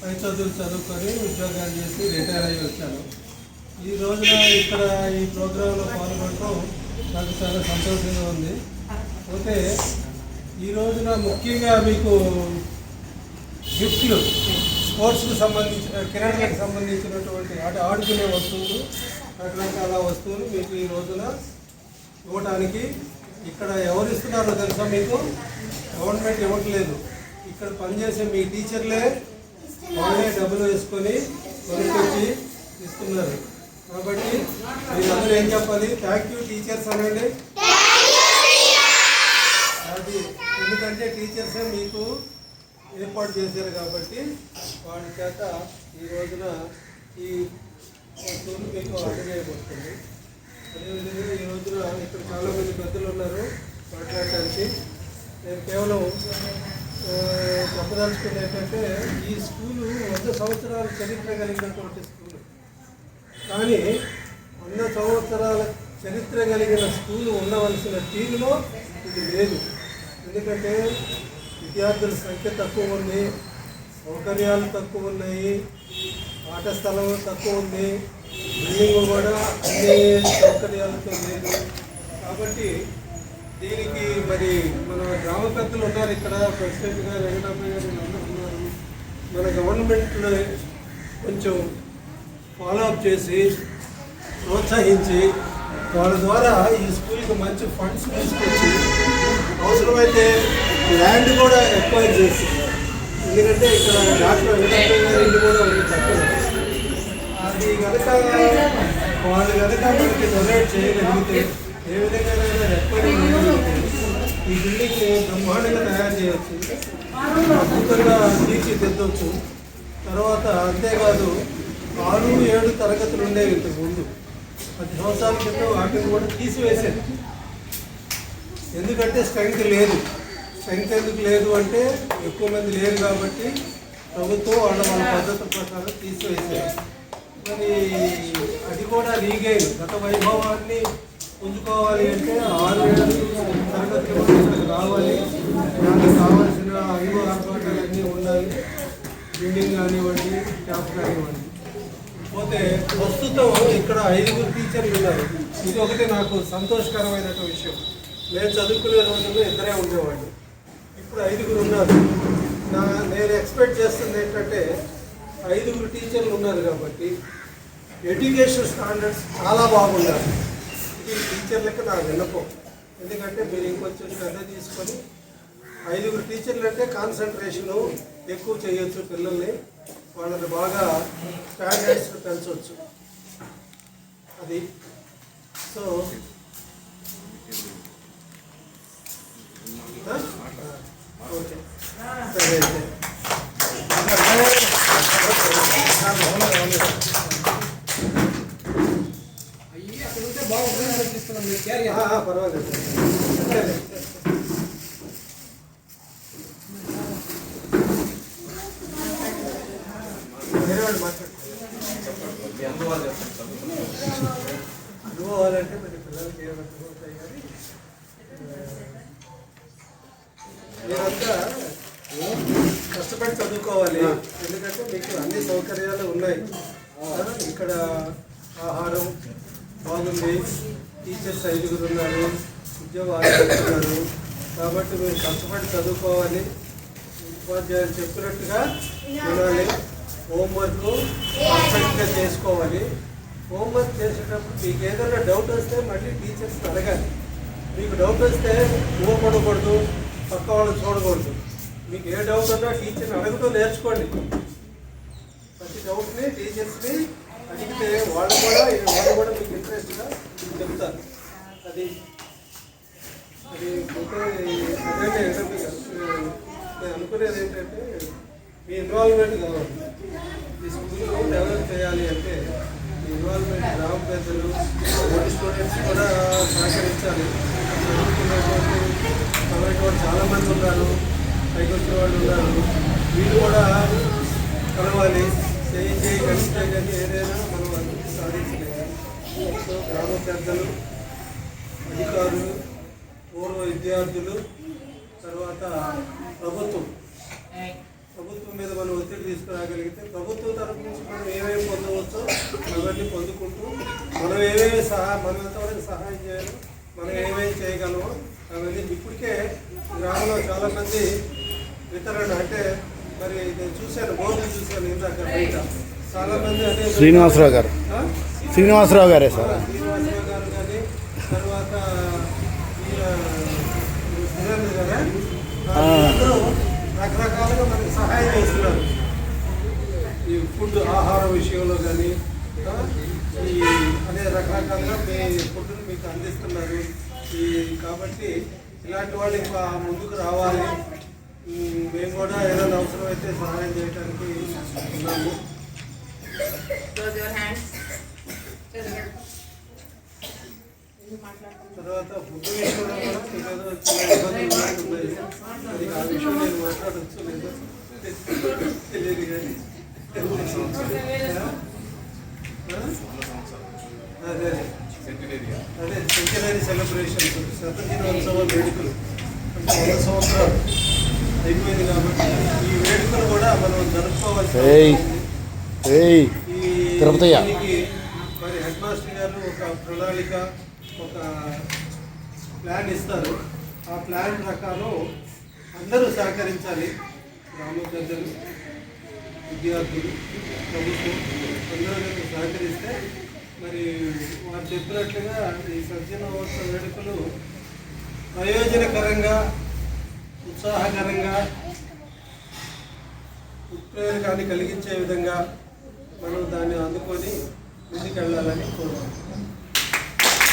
పై చదువులు చదువుకొని ఉద్యోగాలు చేసి రిటైర్ అయ్యి వచ్చాను. ఈ రోజున ఇక్కడ ఈ ప్రోగ్రాంలో పాల్గొనడం నాకు చాలా సంతోషంగా ఉంది. పోతే ఈ రోజున ముఖ్యంగా మీకు గిఫ్ట్లు స్పోర్ట్స్కి సంబంధించిన క్రీడలకు సంబంధించినటువంటి ఆట ఆడుకునే వస్తువులు రకరకాల వస్తువులు మీకు ఈ రోజున ఇవ్వడానికి ఇక్కడ ఎవరు ఇస్తున్నారో తెలుసా మీకు? గవర్నమెంట్ ఇవ్వట్లేదు. ఇక్కడ పనిచేసే మీ టీచర్లే వాళ్ళే డబ్బులు వేసుకొని కొనుక్కొచ్చి ఇస్తున్నారు. కాబట్టి మీరందరూ ఏం చెప్పాలి? థ్యాంక్ యూ టీచర్స్ అనండి. అది ఎందుకంటే టీచర్సే మీకు ఏర్పాటు చేశారు కాబట్టి వాళ్ళ చేత ఈ రోజున ఈ వస్తువులు మీకు అందజేయబడుతుంది అదేవిధంగా ఈ రోజున ఇక్కడ చాలా మంది పెద్దలు ఉన్నారు మాట్లాడటానికి. నేను కేవలం చెప్పదలుచుకుంది ఏంటంటే ఈ స్కూలు వంద సంవత్సరాల చరిత్ర కలిగినటువంటి స్కూలు. కానీ వంద సంవత్సరాల చరిత్ర కలిగిన స్కూలు ఉండవలసిన తీరులో ఇది లేదు. ఎందుకంటే విద్యార్థుల సంఖ్య తక్కువ ఉంది సౌకర్యాలు తక్కువ ఉన్నాయి ఆట స్థలం తక్కువ ఉంది బిల్డింగ్ కూడా అన్ని సౌకర్యాలతో లేదు. కాబట్టి దీనికి మరి మన గ్రామ పెద్దలు ఉన్నారు ఇక్కడ ప్రెసిడెంట్ గారు వెంకటప్ప గారు వీళ్ళందరూ ఉన్నారు. మన గవర్నమెంట్లో కొంచెం ఫాలో అప్ చేసి ప్రోత్సహించి వాళ్ళ ద్వారా ఈ స్కూల్కి మంచి ఫండ్స్ తీసుకొచ్చి అవసరమైతే ల్యాండ్ కూడా ఎక్వైర్ చేస్తున్నారు. ఎందుకంటే ఇక్కడ డాక్టర్ వెంకటప్ప గారి ఇల్లు కూడా ఉంది తక్కువ అది కనుక వాళ్ళు కనుక మనకి డొనేట్ చేయగలిగితే ఏ విధంగా ఎక్వైర్ ఈ బిల్డింగ్ బ్రహ్మాండంగా తయారు చేయవచ్చు. అద్భుతంగా తీర్చిదిద్దవచ్చు తర్వాత అంతేకాదు ఆరు ఏడు తరగతులు ఉండేవి ఇంతకు ముందు పది సంవత్సరాల క్రితం వాటిని కూడా తీసివేశారు. ఎందుకంటే స్ట్రెంగ్త్ లేదు. స్ట్రెంగ్త్ ఎందుకు లేదు అంటే ఎక్కువ మంది లేరు కాబట్టి ప్రభుత్వం వాళ్ళ వాళ్ళ పద్ధతి ప్రకారం తీసివేశారు. మరి అది కూడా రీగైన్. గత వైభవాన్ని పుంజుకోవాలి అంటే ఆరు ఏడు తరగతి రావాలి. దానికి కావాల్సిన అన్ని ఉండాలి. బిల్డింగ్ కానివ్వండి క్యాప్ కానివ్వండి. పోతే ప్రస్తుతం ఇక్కడ ఐదుగురు టీచర్లు ఉన్నారు. ఇది ఒకటి నాకు సంతోషకరమైన విషయం. నేను చదువుకునే రోజుల్లో ఇద్దరే ఉండేవాడిని. ఇప్పుడు ఐదుగురు ఉన్నారు. నా నేను ఎక్స్పెక్ట్ చేస్తుంది ఏంటంటే ఐదుగురు టీచర్లు ఉన్నారు కాబట్టి ఎడ్యుకేషన్ స్టాండర్డ్స్ చాలా బాగుండాలి. ఇది టీచర్లకి నా విన్నపం. ఎందుకంటే మీరు ఇంకొంచెం శ్రద్ధ తీసుకొని ఐదుగురు టీచర్లు అంటే కాన్సన్ట్రేషను ఎక్కువ చేయొచ్చు పిల్లల్ని. వాళ్ళని బాగా స్టాండర్డ్స్ పెంచవచ్చు అది. So okay. సరే అయితే ఆ, ఆ, పర్వాలేదు. అనుభవాలంటే మరి ఏం అర్థమవుతాయి కానీ మీరంతా కష్టపడి చదువుకోవాలి. ఎందుకంటే మీకు అన్ని సౌకర్యాలు ఉన్నాయి. ఇక్కడ ఆహారం బాగుంది. టీచర్స్ ఐదుగురు ఉన్నారు ఉద్యోగాలు ఉన్నారు. కాబట్టి మీరు కష్టపడి చదువుకోవాలి. ఉపాధ్యాయులు చెప్పినట్టుగా వినాలి. హోంవర్క్ పర్ఫెక్ట్గా చేసుకోవాలి. హోంవర్క్ చేసేటప్పుడు మీకు ఏదైనా డౌట్ వస్తే మళ్ళీ టీచర్స్ అడగాలి. మీకు డౌట్ వస్తే ఊపడకూడదు పక్క వాళ్ళు చూడకూడదు. మీకు ఏ డౌట్ ఉన్నా టీచర్ని అడుగుతూ నేర్చుకోండి. ప్రతి డౌట్ని టీచర్స్ని అడిగితే వాళ్ళు కూడా వాళ్ళు కూడా మీకు ఇంట్రెస్ట్గా చెప్తారు అది అది పోతే ఏంటంటే నేను అనుకునేది ఏంటంటే మీ ఇన్వాల్వ్మెంట్ కావాలి. ఈ స్కూల్లో డెవలప్ చేయాలి అంటే మీ ఇన్వాల్వ్మెంట్ గ్రామ పెద్దలు ఓల్డ్ స్టూడెంట్స్ కూడా సహకరించాలి. చదువుకున్నటువంటి చదివేటి వాళ్ళు చాలామంది ఉన్నారు. పైకి వచ్చిన వాళ్ళు ఉన్నారు. వీళ్ళు కూడా కలవాలి. చేయి చేయి కలిస్తే కానీ ఏదైనా మనం సాధించలేదు సో గ్రామ పెద్దలు అధికారులు పూర్వ విద్యార్థులు తర్వాత ప్రభుత్వం. ప్రభుత్వం మీద మనం ఒత్తిడి తీసుకురాగలిగితే ప్రభుత్వం తరపు నుంచి మనం ఏమేమి పొందవచ్చో అవన్నీ పొందుకుంటూ మనం ఏమేమి సహా మనం ఎంతవరకు సహాయం చేయాలో మనం ఏమేమి చేయగలమో అవన్నీ ఇప్పటికే గ్రామంలో చాలామంది వితరణ అంటే మరి నేను చూశాను బోర్డు చూశాను ఇందాక బయట. చాలా మంది అదే శ్రీనివాసరావు గారు. శ్రీనివాసరావు గారే సార్. శ్రీనివాసరావు గారు కానీ తర్వాత ఈయన సురేంద్ర గారా ఆ. అందరూ రకరకాలుగా మనకి సహాయం చేస్తున్నారు. ఈ ఫుడ్ ఆహార విషయంలో కానీ ఆ, ఈ అనే రకరకాలుగా మీ ఫుడ్ని మీకు అందిస్తున్నారు. ఈ కాబట్టి ఇలాంటి వాళ్ళు ఇంకా ముందుకు రావాలి. మేము కూడా ఏదైనా అవసరమైతే సహాయం చేయడానికి ఉన్నాము. తర్వాత విషయంలో కూడా ఇబ్బందులు ఉన్నాయి అది ఆ విషయం నేను మాట్లాడచ్చు లేదు? తెలియదు కానీ. ఆ? అదే అదే. సెంచరీ సెలబ్రేషన్ శత దినోత్సవ వేడుకలు. అంటే వంద సంవత్సరాలు అయిపోయింది కాబట్టి ఈ వేడుకలు కూడా మనం జరుపుకోవాల్సి. దీనికి మరి హెడ్ మాస్టర్ గారు ఒక ప్రణాళిక ఒక ప్లాన్ ఇస్తారు. ఆ ప్లాన్ ప్రకారం అందరూ సహకరించాలి. గ్రామ పెద్దలు విద్యార్థులు ప్రభుత్వం అందరూ సహకరిస్తే మరి వారు చెప్పినట్లుగా ఈ సత్యనవోత్సవ వేడుకలు ప్రయోజనకరంగా ఉత్సాహకరంగా ఉత్ప్రేరకాన్ని కలిగించే విధంగా మనం దాన్ని అందుకొని ముందుకెళ్ళాలని కోరుకుంటున్నాం.